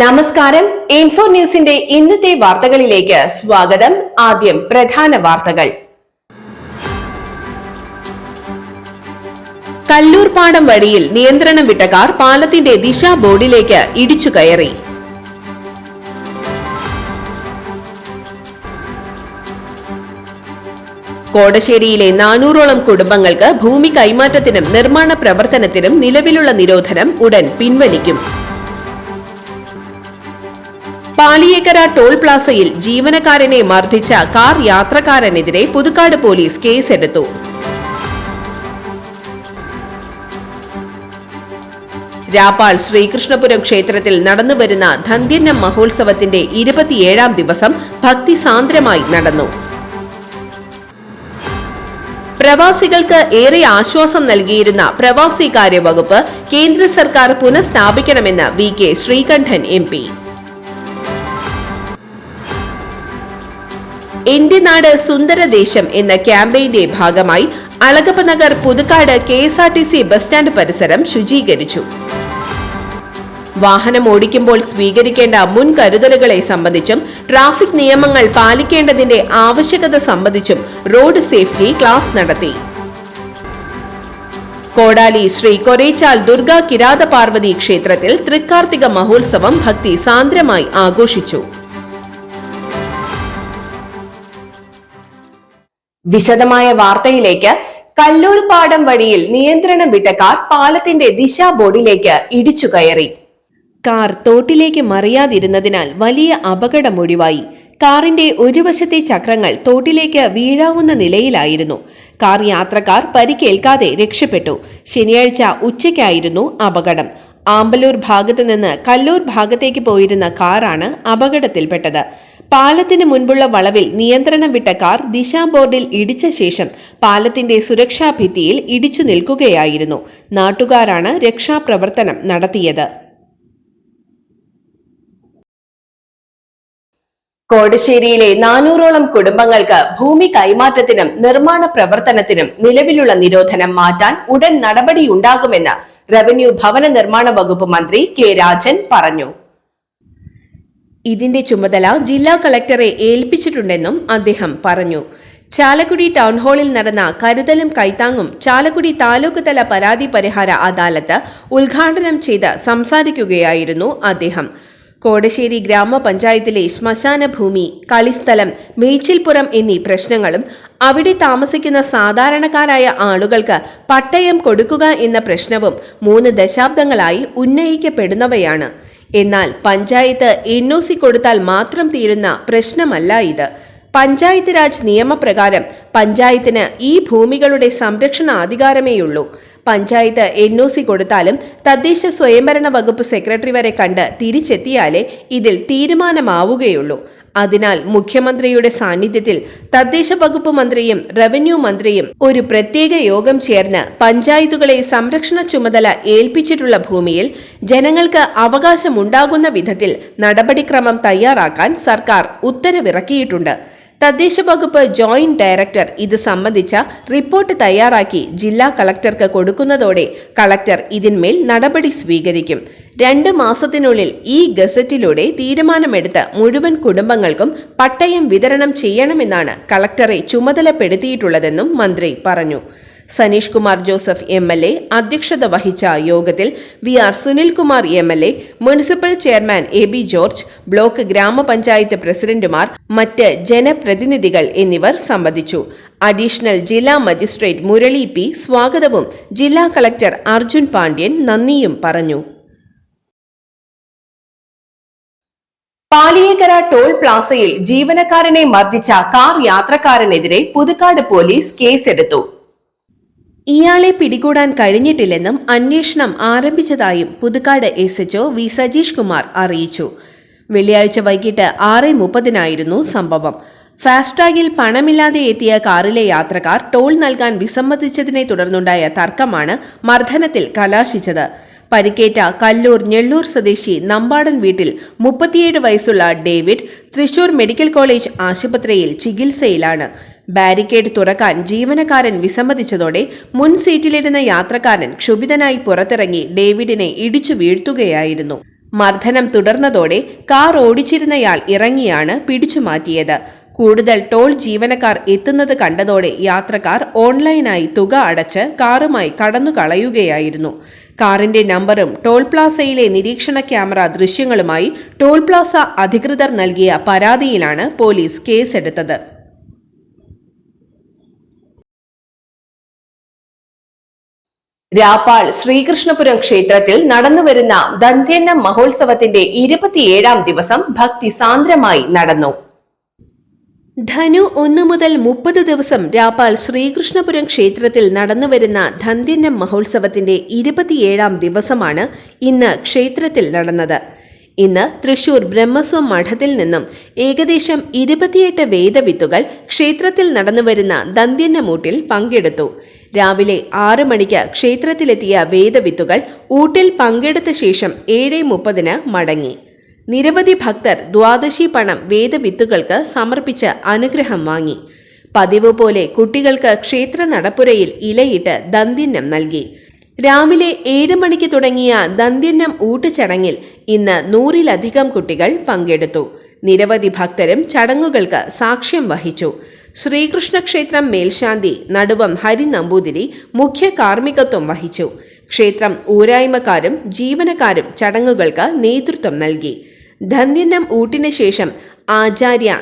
നമസ്കാരം. ഇൻഫോ ന്യൂസിന്റെ ഇന്നത്തെ വാർത്തകളിലേക്ക് സ്വാഗതം. ആദ്യം പ്രധാന വാർത്തകൾ. കല്ലൂർ പാടം വഴിയിൽ നിയന്ത്രണം വിട്ട കാർ പാലത്തിന്റെ ദിശാ ബോർഡിലേക്ക് ഇടിച്ചു കയറി. കോടശ്ശേരിയിലെ നാനൂറോളം കുടുംബങ്ങൾക്ക് ഭൂമി കൈമാറ്റത്തിനും നിർമ്മാണ പ്രവർത്തനത്തിനും നിലവിലുള്ള നിരോധനം ഉടൻ പിൻവലിക്കും. പാലിയേക്കര ടോൾ പ്ലാസയിൽ ജീവനക്കാരനെ മർദ്ദിച്ച കാർ യാത്രക്കാരനെതിരെ പുതുക്കാട് പോലീസ് കേസെടുത്തു. രാപ്പാൾ ശ്രീകൃഷ്ണപുരം ക്ഷേത്രത്തിൽ നടന്നുവരുന്ന ധന്യന്നം മഹോത്സവത്തിന്റെ ഇരുപത്തിയേഴാം ദിവസം ഭക്തിസാന്ദ്രമായി നടന്നു. പ്രവാസികൾക്ക് ഏറെ ആശ്വാസം നൽകിയിരുന്ന പ്രവാസികാര്യ വകുപ്പ് കേന്ദ്ര സർക്കാർ പുനഃസ്ഥാപിക്കണമെന്ന് V K Sreekandan M P. എന്റെ നാട് സുന്ദരദേശം എന്ന ക്യാമ്പയിന്റെ ഭാഗമായി Alagappa Nagar Puthukkad K S R T C bus stand പരിസരം ശുചീകരിച്ചു. വാഹനം ഓടിക്കുമ്പോൾ സ്വീകരിക്കേണ്ട മുൻകരുതലുകളെ സംബന്ധിച്ചും ട്രാഫിക് നിയമങ്ങൾ പാലിക്കേണ്ടതിന്റെ ആവശ്യകത സംബന്ധിച്ചും റോഡ് സേഫ്റ്റി ക്ലാസ് നടത്തി. കോടാലി ശ്രീ കൊരേച്ചാൽ ദുർഗാ കിരാത പാർവതി ക്ഷേത്രത്തിൽ തൃക്കാർത്തിക മഹോത്സവം ഭക്തി സാന്ദ്രമായി ആഘോഷിച്ചു. വിശദമായ വാർത്തയിലേക്ക് കല്ലൂർ പാടം വഴിയിൽ നിയന്ത്രണം വിട്ട കാർ പാലത്തിന്റെ ദിശാ ബോർഡിലേക്ക് ഇടിച്ചു കയറി. കാർ തോട്ടിലേക്ക് മറിയാതിരുന്നതിനാൽ വലിയ അപകടമൊഴിവായി കാറിന്റെ ഒരു വശത്തെ ചക്രങ്ങൾ തോട്ടിലേക്ക് വീഴാവുന്ന നിലയിലായിരുന്നു. കാർ യാത്രക്കാർ പരിക്കേൽക്കാതെ രക്ഷപ്പെട്ടു. ശനിയാഴ്ച ഉച്ചയ്ക്കായിരുന്നു അപകടം. ആമ്പലൂർ ഭാഗത്ത് നിന്ന് കല്ലൂർ ഭാഗത്തേക്ക് പോയിരുന്ന കാറാണ് അപകടത്തിൽപ്പെട്ടത്. പാലത്തിന് മുൻപുള്ള വളവിൽ നിയന്ത്രണം വിട്ട കാർ ദിശാ ബോർഡിൽ ഇടിച്ച ശേഷം പാലത്തിന്റെ സുരക്ഷാ ഭിത്തിയിൽ ഇടിച്ചു നിൽക്കുകയായിരുന്നു. നാട്ടുകാരാണ് രക്ഷാപ്രവർത്തനം നടത്തിയത്. കോടശ്ശേരിയിലെ നാനൂറോളം കുടുംബങ്ങൾക്ക് ഭൂമി കൈമാറ്റത്തിനും നിർമ്മാണ പ്രവർത്തനത്തിനും നിലവിലുള്ള നിരോധനം മാറ്റാൻ ഉടൻ നടപടിയുണ്ടാകുമെന്ന് റവന്യൂ ഭവന നിർമ്മാണ വകുപ്പ് മന്ത്രി കെ രാജൻ പറഞ്ഞു. ഇതിന്റെ ചുമതല ജില്ലാ കളക്ടറെ ഏൽപ്പിച്ചിട്ടുണ്ടെന്നും അദ്ദേഹം പറഞ്ഞു. ചാലക്കുടി ടൗൺ ഹാളിൽ നടന്ന കരുതലും കൈത്താങ്ങും ചാലക്കുടി താലൂക്ക് തല പരാതി പരിഹാര അദാലത്ത് ഉദ്ഘാടനം ചെയ്ത് സംസാരിക്കുകയായിരുന്നു അദ്ദേഹം. കോടശ്ശേരി ഗ്രാമപഞ്ചായത്തിലെ ശ്മശാന ഭൂമി കളിസ്ഥലം മേച്ചിൽപ്പുറം എന്നീ പ്രശ്നങ്ങളും അവിടെ താമസിക്കുന്ന സാധാരണക്കാരായ ആളുകൾക്ക് പട്ടയം കൊടുക്കുക എന്ന പ്രശ്നവും മൂന്ന് ദശാബ്ദങ്ങളായി ഉന്നയിക്കപ്പെടുന്നവയാണ്. എന്നാൽ പഞ്ചായത്ത് എൻ ഒ സി കൊടുത്താൽ മാത്രം തീരുന്ന പ്രശ്നമല്ല ഇത്. പഞ്ചായത്ത് രാജ് നിയമപ്രകാരം പഞ്ചായത്തിന് ഈ ഭൂമികളുടെ സംരക്ഷണ അധികാരമേയുള്ളൂ. പഞ്ചായത്ത് എൻ ഒ സി കൊടുത്താലും തദ്ദേശ സ്വയംഭരണ വകുപ്പ് സെക്രട്ടറി വരെ കണ്ട് തിരിച്ചെത്തിയാലേ ഇതിൽ തീരുമാനമാവുകയുള്ളൂ. അതിനാൽ മുഖ്യമന്ത്രിയുടെ സാന്നിധ്യത്തിൽ തദ്ദേശ വകുപ്പ് മന്ത്രിയും റവന്യൂ മന്ത്രിയും ഒരു പ്രത്യേക യോഗം ചേർന്ന് പഞ്ചായത്തുകളെ സംരക്ഷണ ചുമതല ഏൽപ്പിച്ചിട്ടുള്ള ഭൂമിയിൽ ജനങ്ങൾക്ക് അവകാശമുണ്ടാകുന്ന വിധത്തിൽ നടപടിക്രമം തയ്യാറാക്കാൻ സർക്കാർ ഉത്തരവിറക്കിയിട്ടുണ്ട്. തദ്ദേശ വകുപ്പ് ജോയിന്റ് ഡയറക്ടർ ഇത് സംബന്ധിച്ച റിപ്പോർട്ട് തയ്യാറാക്കി ജില്ലാ കളക്ടർക്ക് കൊടുക്കുന്നതോടെ കളക്ടർ ഇതിന്മേൽ നടപടി സ്വീകരിക്കും. രണ്ട് മാസത്തിനുള്ളിൽ ഈ ഗസറ്റിലൂടെ തീരുമാനമെടുത്ത് മുഴുവൻ കുടുംബങ്ങൾക്കും പട്ടയം വിതരണം ചെയ്യണമെന്നാണ് കളക്ടറെ ചുമതലപ്പെടുത്തിയിട്ടുള്ളതെന്നും മന്ത്രി പറഞ്ഞു. Saneesh Kumar Joseph M L A അധ്യക്ഷത വഹിച്ച യോഗത്തിൽ V R Sunilkumar M L A municipal chairman A B George block ഗ്രാമപഞ്ചായത്ത് പ്രസിഡന്റുമാർ മറ്റ് ജനപ്രതിനിധികൾ എന്നിവർ സംബന്ധിച്ചു. അഡീഷണൽ ജില്ലാ മജിസ്ട്രേറ്റ് മുരളി പി സ്വാഗതവും ജില്ലാ കളക്ടർ അർജുൻ പാണ്ഡ്യൻ നന്ദിയും പറഞ്ഞു. പാലിയേക്കര ടോൾ പ്ലാസയിൽ ജീവനക്കാരനെ മർദ്ദിച്ച കാർ യാത്രക്കാരനെതിരെ പുതുക്കാട് പോലീസ് കേസെടുത്തു. ഇയാളെ പിടികൂടാൻ കഴിഞ്ഞിട്ടില്ലെന്നും അന്വേഷണം ആരംഭിച്ചതായും Puthukkad S HO V Sajeesh Kumar അറിയിച്ചു. വെള്ളിയാഴ്ച വൈകിട്ട് ആറ് മുപ്പതിനായിരുന്നു സംഭവം. ഫാസ്ടാഗിൽ പണമില്ലാതെ എത്തിയ കാറിലെ യാത്രക്കാർ ടോൾ നൽകാൻ വിസമ്മതിച്ചതിനെ തുടർന്നുണ്ടായ തർക്കമാണ് മർദ്ദനത്തിൽ കലാശിച്ചത്. പരിക്കേറ്റ കല്ലൂർ ഞെള്ളൂർ സ്വദേശി നമ്പാടൻ വീട്ടിൽ മുപ്പത്തിയേഴ് വയസ്സുള്ള ഡേവിഡ് തൃശൂർ മെഡിക്കൽ കോളേജ് ആശുപത്രിയിൽ ചികിത്സയിലാണ്. ബാരിക്കേഡ് തുറക്കാൻ ജീവനക്കാരൻ വിസമ്മതിച്ചതോടെ മുൻ സീറ്റിലിരുന്ന യാത്രക്കാരൻ ക്ഷുഭിതനായി പുറത്തിറങ്ങി ഡേവിഡിനെ ഇടിച്ചു വീഴ്ത്തുകയായിരുന്നു. മർദ്ദനം തുടർന്നതോടെ കാർ ഓടിച്ചിരുന്നയാൾ ഇറങ്ങിയാണ് പിടിച്ചുമാറ്റിയത് കൂടുതൽ ടോൾ ജീവനക്കാർ എത്തുന്നത് കണ്ടതോടെ യാത്രക്കാർ ഓൺലൈനായി തുക അടച്ച് കാറുമായി കടന്നു കളയുകയായിരുന്നു കാറിന്റെ നമ്പറും ടോൾ പ്ലാസയിലെ നിരീക്ഷണ ക്യാമറ ദൃശ്യങ്ങളുമായി ടോൾ പ്ലാസ അധികൃതർ നൽകിയ പരാതിയിലാണ് പോലീസ് കേസെടുത്തത്. രാപ്പാൾ ശ്രീകൃഷ്ണപുരം ക്ഷേത്രത്തിൽ നടന്നുവരുന്ന ദന്ത്യന്ന മഹോത്സവത്തിന്റെ ഇരുപത്തിയേഴാം ദിവസം ഭക്തി സാന്ദ്രമായി നടന്നു. ധനു ഒന്ന് മുതൽ മുപ്പത് ദിവസം രാപ്പാൽ ശ്രീകൃഷ്ണപുരം ക്ഷേത്രത്തിൽ നടന്നുവരുന്ന ധന്ത്യന്നം മഹോത്സവത്തിന്റെ ഇരുപത്തിയേഴാം ദിവസമാണ് ഇന്ന് ക്ഷേത്രത്തിൽ നടന്നത്. ഇന്ന് തൃശൂർ ബ്രഹ്മസ്വം മഠത്തിൽ നിന്നും ഏകദേശം ഇരുപത്തിയെട്ട് വേദവിത്തുകൾ ക്ഷേത്രത്തിൽ നടന്നുവരുന്ന ദന്ത്യന്നമൂട്ടിൽ പങ്കെടുത്തു. രാവിലെ ആറ് മണിക്ക് ക്ഷേത്രത്തിലെത്തിയ വേദവിത്തുകൾ ഊട്ടിൽ പങ്കെടുത്ത ശേഷം ഏഴ് മുപ്പതിന് മടങ്ങി. നിരവധി ഭക്തർ ദ്വാദശി പണം വേദവിത്തുകൾക്ക് സമർപ്പിച്ച് അനുഗ്രഹം വാങ്ങി. പതിവ് പോലെ കുട്ടികൾക്ക് ക്ഷേത്ര നടപ്പുരയിൽ ഇലയിട്ട് ദന്തിന്നം നൽകി. രാവിലെ ഏഴ് മണിക്ക് തുടങ്ങിയ ദന്തിന്നം ഊട്ടുചടങ്ങിൽ ഇന്ന് നൂറിലധികം കുട്ടികൾ പങ്കെടുത്തു. നിരവധി ഭക്തരും ചടങ്ങുകൾക്ക് സാക്ഷ്യം വഹിച്ചു. ശ്രീകൃഷ്ണ ക്ഷേത്രം മേൽശാന്തി നടുവം ഹരി നമ്പൂതിരി മുഖ്യ കാർമ്മികത്വം വഹിച്ചു. ക്ഷേത്രം ഊരായ്മക്കാരും ജീവനക്കാരും ചടങ്ങുകൾക്ക് നേതൃത്വം നൽകി. ധന്യനം ഊട്ടിന് ശേഷം ആചാര്യ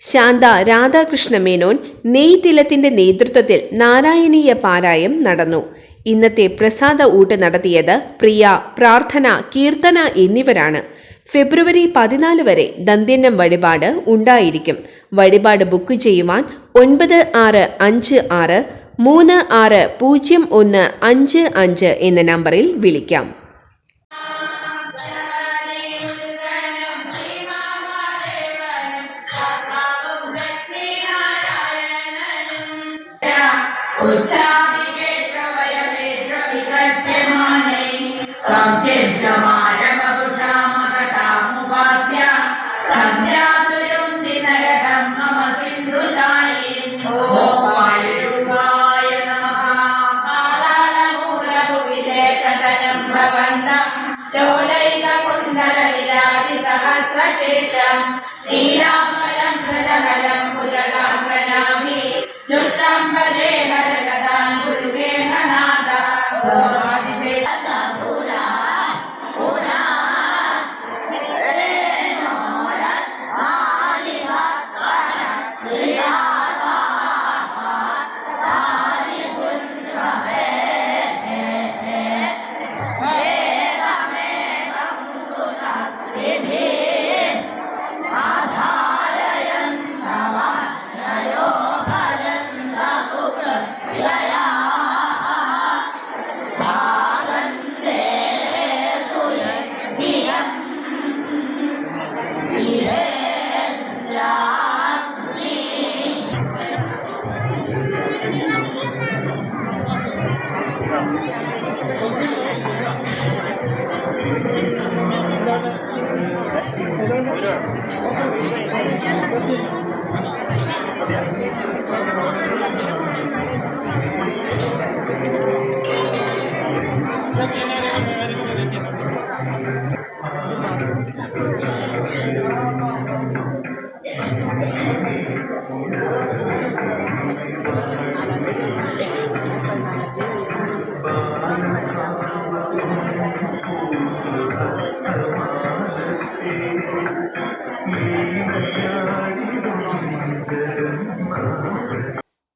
ശാന്ത രാധാകൃഷ്ണ മേനോൻ നെയ്തിലത്തിന്റെ നേതൃത്വത്തിൽ നാരായണീയ പാരായം നടന്നു. ഇന്നത്തെ പ്രസാദ ഊട്ട് നടത്തിയത് പ്രിയ പ്രാർത്ഥന കീർത്തന എന്നിവരാണ്. ഫെബ്രുവരി പതിനാല് വരെ ദന്ത്യന്നം വഴിപാട് ഉണ്ടായിരിക്കും. വഴിപാട് ബുക്ക് ചെയ്യുവാൻ ഒൻപത് ആറ് അഞ്ച് ആറ് മൂന്ന് ആറ് പൂജ്യം ഒന്ന് അഞ്ച് അഞ്ച് എന്ന നമ്പറിൽ വിളിക്കാം. സഹസ്രശേഷം നീലാംബരം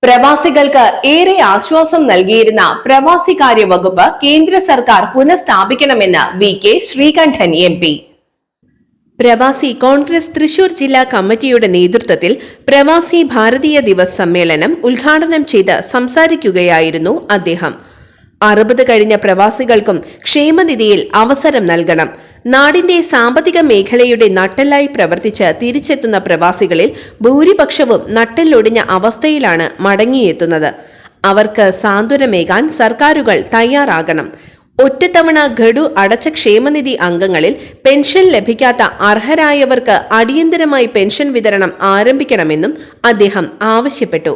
പ്രവാസികൾക്ക് ഏറെ ആശ്വാസം നൽകിയിരുന്ന പ്രവാസികാര്യ വകുപ്പ് കേന്ദ്ര സർക്കാർ പുനഃസ്ഥാപിക്കണമെന്ന് V K Sreekandan M P. പ്രവാസി കോൺഗ്രസ് തൃശൂർ ജില്ലാ കമ്മിറ്റിയുടെ നേതൃത്വത്തിൽ പ്രവാസി ഭാരതീയ ദിവസ് സമ്മേളനം ഉദ്ഘാടനം ചെയ്ത് സംസാരിക്കുകയായിരുന്നു അദ്ദേഹം. അറുപത് കഴിഞ്ഞ പ്രവാസികൾക്കും ക്ഷേമനിധിയിൽ അവസരം നൽകണം. നാടിന്റെ സാമ്പത്തിക മേഖലയുടെ നട്ടെല്ലായി പ്രവർത്തിച്ച് തിരിച്ചെത്തുന്ന പ്രവാസികളിൽ ഭൂരിപക്ഷവും നട്ടെല്ലൊടിഞ്ഞ അവസ്ഥയിലാണ് മടങ്ങിയെത്തുന്നത്. അവർക്ക് സാന്ത്വനമേകാൻ സർക്കാരുകൾ തയ്യാറാകണം. ഒറ്റത്തവണ ഘടു അടച്ച ക്ഷേമനിധി അംഗങ്ങളിൽ പെൻഷൻ ലഭിക്കാത്ത അർഹരായവർക്ക് അടിയന്തരമായി പെൻഷൻ വിതരണം ആരംഭിക്കണമെന്നും അദ്ദേഹം ആവശ്യപ്പെട്ടു.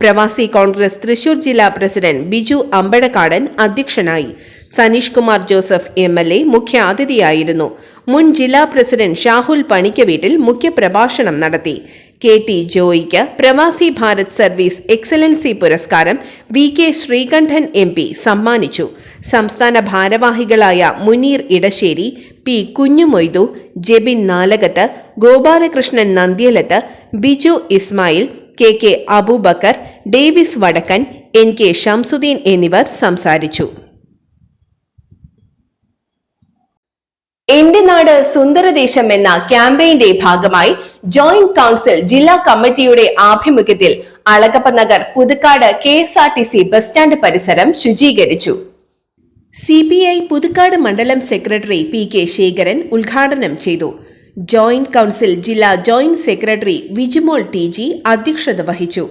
പ്രവാസി കോൺഗ്രസ് തൃശൂർ ജില്ലാ പ്രസിഡന്റ് ബിജു അമ്പഴക്കാടൻ അധ്യക്ഷനായി. Saneesh Kumar Joseph M L A മുഖ്യാതിഥിയായിരുന്നു മുൻ ജില്ലാ പ്രസിഡന്റ് ഷാഹുൽ പണിക്കവീട്ടിൽ മുഖ്യപ്രഭാഷണം നടത്തി. കെ ടി ജോയിക്ക് പ്രവാസി ഭാരത് സർവീസ് എക്സലൻസി പുരസ്കാരം V K Sreekandan M P സമ്മാനിച്ചു. സംസ്ഥാന ഭാരവാഹികളായ Muneer Edassery P Kunjumoythu Jebin Nalakath Gopalakrishnan Nandyalath Biju Ismail K K Aboobacker Davis Vadakkan N K Shamsuddin എന്നിവർ സംസാരിച്ചു. എന്റെ നാട് സുന്ദരദേശം എന്ന ക്യാമ്പയിന്റെ ഭാഗമായി ജോയിന്റ് കൌൺസിൽ ജില്ലാ കമ്മിറ്റിയുടെ ആഭിമുഖ്യത്തിൽ Alagappa Nagar Puthukkad K S R T C bus stand പരിസരം ശുചീകരിച്ചു. സി പി ഐ പുതുക്കാട് മണ്ഡലം സെക്രട്ടറി പി കെ ശേഖരൻ ഉദ്ഘാടനം ചെയ്തു. ജോയിന്റ് കൌൺസിൽ ജില്ലാ joint secretary Vijimol T G അധ്യക്ഷത വഹിച്ചു.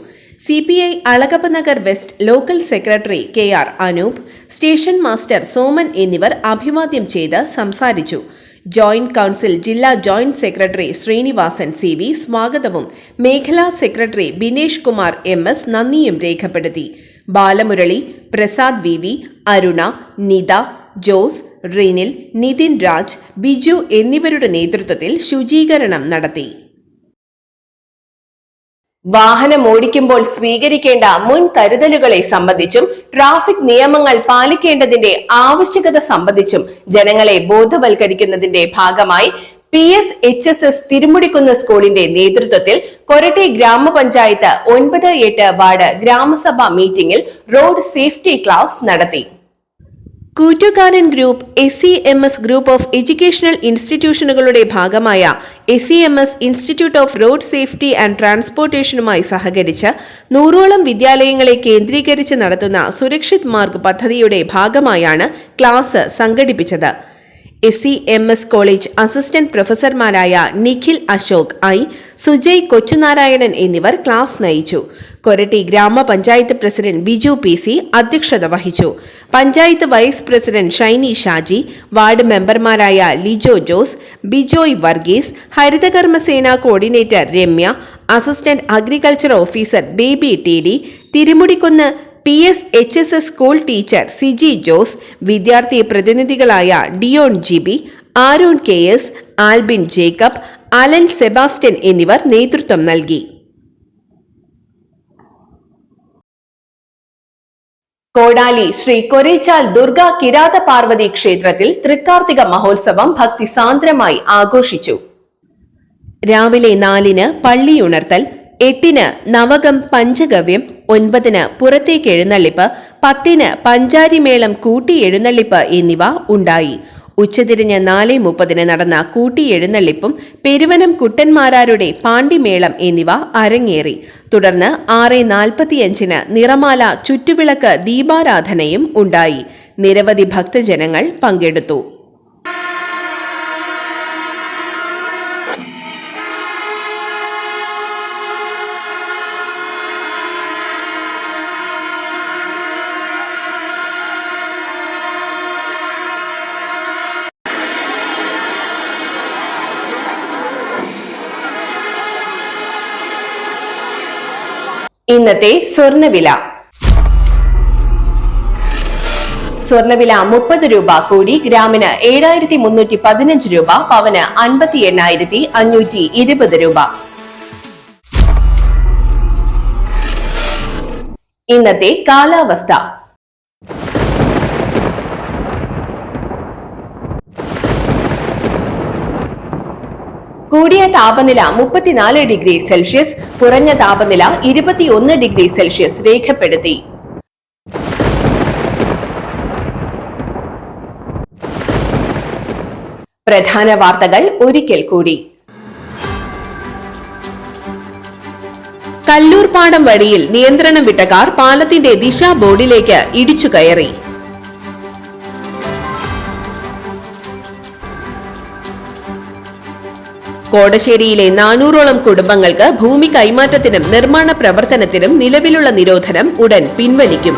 C P I Alagappa Nagar west local secretary K R Anoop station master Soman എന്നിവർ അഭിവാദ്യം ചെയ്ത് സംസാരിച്ചു. ജോയിന്റ് കൌൺസിൽ ജില്ലാ joint secretary Sreenivasan C V സ്വാഗതവും മേഖലാ secretary Binesh Kumar M S നന്ദിയും രേഖപ്പെടുത്തി. ബാലമുരളി പ്രസാദ് വി വി അരുണ നിത ജോസ് റിനിൽ നിതിൻ രാജ് ബിജു എന്നിവരുടെ നേതൃത്വത്തിൽ ശുചീകരണം നടത്തി. വാഹനം ഓടിക്കുമ്പോൾ സ്വീകരിക്കേണ്ട മുൻ കരുതലുകളെ സംബന്ധിച്ചും ട്രാഫിക് നിയമങ്ങൾ പാലിക്കേണ്ടതിന്റെ ആവശ്യകത സംബന്ധിച്ചും ജനങ്ങളെ ബോധവൽക്കരിക്കുന്നതിന്റെ ഭാഗമായി P S H S S Thirumudikkunnu സ്കൂളിന്റെ നേതൃത്വത്തിൽ കൊരട്ടെ ഗ്രാമപഞ്ചായത്ത് ഒൻപത് എട്ട് വാർഡ് ഗ്രാമസഭാ മീറ്റിംഗിൽ റോഡ് സേഫ്റ്റി ക്ലാസ് നടത്തി. Koottukaran group S C M S group of educational ഇൻസ്റ്റിറ്റ്യൂഷനുകളുടെ ഭാഗമായ S C M S institute of road safety and ട്രാൻസ്പോർട്ടേഷനുമായി സഹകരിച്ച് നൂറോളം വിദ്യാലയങ്ങളെ കേന്ദ്രീകരിച്ച് നടത്തുന്ന സുരക്ഷിത് മാർഗ് പദ്ധതിയുടെ ഭാഗമായാണ് ക്ലാസ് സംഘടിപ്പിച്ചത്. S C M S college assistant പ്രൊഫസർമാരായ Nikhil Ashok I Sujay Kochunarayanan എന്നിവർ ക്ലാസ് നയിച്ചു. കൊരട്ടി ഗ്രാമപഞ്ചായത്ത് പ്രസിഡന്റ് ബിജു പി സി അധ്യക്ഷത വഹിച്ചു. Panchayat vice president Shiny Shaji ward മെമ്പർമാരായ Lijo Jose Bijoy Varghese Harithakarmasena coordinator Ramya assistant agriculture officer Baby T D Thirumudikkunnu P S H S S school teacher Siji Jose വിദ്യാർത്ഥി പ്രതിനിധികളായ Dion Jibi Aaron K S Albin Jacob Alan Sebastian എന്നിവർ നേതൃത്വം നൽകി. കോടാലി ശ്രീ കൊരേച്ചാൽ ദുർഗ കിരാത പാർവതി ക്ഷേത്രത്തിൽ തൃക്കാർത്തിക മഹോത്സവം ഭക്തിസാന്ദ്രമായി ആഘോഷിച്ചു. രാവിലെ നാലിന് പള്ളിയുണർത്തൽ എട്ടിന് നവകം പഞ്ചഗവ്യം ഒൻപതിന് പുറത്തേക്ക് എഴുന്നള്ളിപ്പ് പത്തിന് പഞ്ചാരിമേളം കൂട്ടി എഴുന്നള്ളിപ്പ് എന്നിവ ഉണ്ടായി. ഉച്ചതിരിഞ്ഞ് നാല് മുപ്പതിന് നടന്ന കൂട്ടി എഴുന്നള്ളിപ്പും പെരുവനം കുട്ടന്മാരാരുടെ പാണ്ടിമേളം എന്നിവ അരങ്ങേറി. തുടർന്ന് ആറ് നാൽപ്പത്തിയഞ്ചിന് നിറമാല ചുറ്റുവിളക്ക് ദീപാരാധനയും ഉണ്ടായി. നിരവധി ഭക്തജനങ്ങൾ പങ്കെടുത്തു. ഇന്നത്തെ സ്വർണവില സ്വർണവില മുപ്പത് രൂപ കൂടി ഗ്രാമിന് ഏഴായിരത്തി മുന്നൂറ്റി പതിനഞ്ച് രൂപ പവന് അൻപത്തി എണ്ണായിരത്തി അഞ്ഞൂറ്റി ഇരുപത് രൂപ. ഇന്നത്തെ കാലാവസ്ഥ. കൂടിയ താപനില മുപ്പത്തിനാല് ഡിഗ്രി സെൽഷ്യസ് കുറഞ്ഞ താപനില ഇരുപത്തിയൊന്ന് ഡിഗ്രി സെൽഷ്യസ് രേഖപ്പെടുത്തി. പ്രധാന വാർത്തകൾ ഒരിക്കൽ കൂടി. കല്ലൂർ പാടം വഴിയിൽ നിയന്ത്രണം വിട്ട കാർ പാലത്തിന്റെ ദിശ ബോർഡിലേക്ക് ഇടിച്ചു കയറി. കോടശ്ശേരിയിലെ നാനൂറോളം കുടുംബങ്ങൾക്ക് ഭൂമി കൈമാറ്റത്തിനും നിർമ്മാണ പ്രവർത്തനത്തിനും നിലവിലുള്ള നിരോധനം ഉടൻ പിൻവലിക്കും.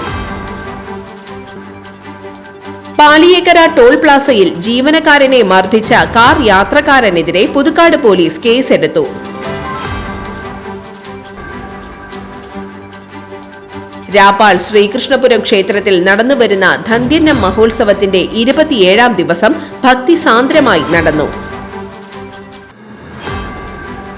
പാലിയേക്കര ടോൾ പ്ലാസയിൽ ജീവനക്കാരനെ മർദ്ദിച്ച കാർ യാത്രക്കാരനെതിരെ പുതുക്കാട് പോലീസ് കേസെടുത്തു. രാപ്പാൾ ശ്രീകൃഷ്ണപുരം ക്ഷേത്രത്തിൽ നടന്നുവരുന്ന ധന്യന്നം മഹോത്സവത്തിന്റെ ഇരുപത്തിയേഴാം ദിവസം ഭക്തിസാന്ദ്രമായി നടന്നു.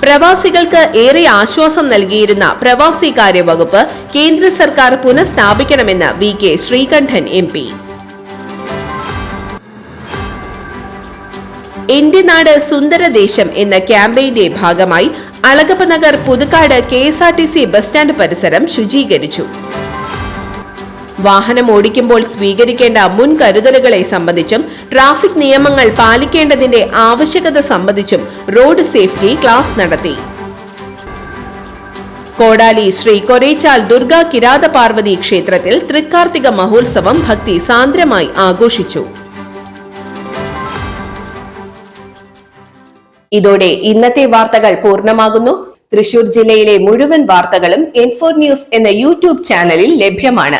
പ്രവാസികൾക്ക് ഏറെ ആശ്വാസം നൽകിയിരുന്ന പ്രവാസി കാര്യവകുപ്പ് കേന്ദ്ര സർക്കാർ പുനഃസ്ഥാപിക്കണമെന്ന് V K Sreekandan M P. എന്റെ നാട് സുന്ദര ദേശം എന്ന ക്യാമ്പയിന്റെ ഭാഗമായി Alagappanagar Puthukkad K S R T C bus stand പരിസരം ശുചീകരിച്ചു. വാഹനം ഓടിക്കുമ്പോൾ സ്വീകരിക്കേണ്ട മുൻകരുതലുകളെ സംബന്ധിച്ചും ട്രാഫിക് നിയമങ്ങൾ പാലിക്കേണ്ടതിന്റെ ആവശ്യകത സംബന്ധിച്ചും റോഡ് സേഫ്റ്റി ക്ലാസ് നടത്തി. കോടാലി ശ്രീ കൊരേച്ചാൽ ദുർഗാ കിരാത പാർവതി ക്ഷേത്രത്തിൽ തൃക്കാർത്തിക മഹോത്സവം ഭക്തി സാന്ദ്രമായി ആഘോഷിച്ചു. ഇതോടെ ഇന്നത്തെ വാർത്തകൾ പൂർണമാകുന്നു. തൃശൂർ ജില്ലയിലെ മുഴുവൻ വാർത്തകളും എൻഫോർ ന്യൂസ് എന്ന യൂട്യൂബ് ചാനലിൽ ലഭ്യമാണ്.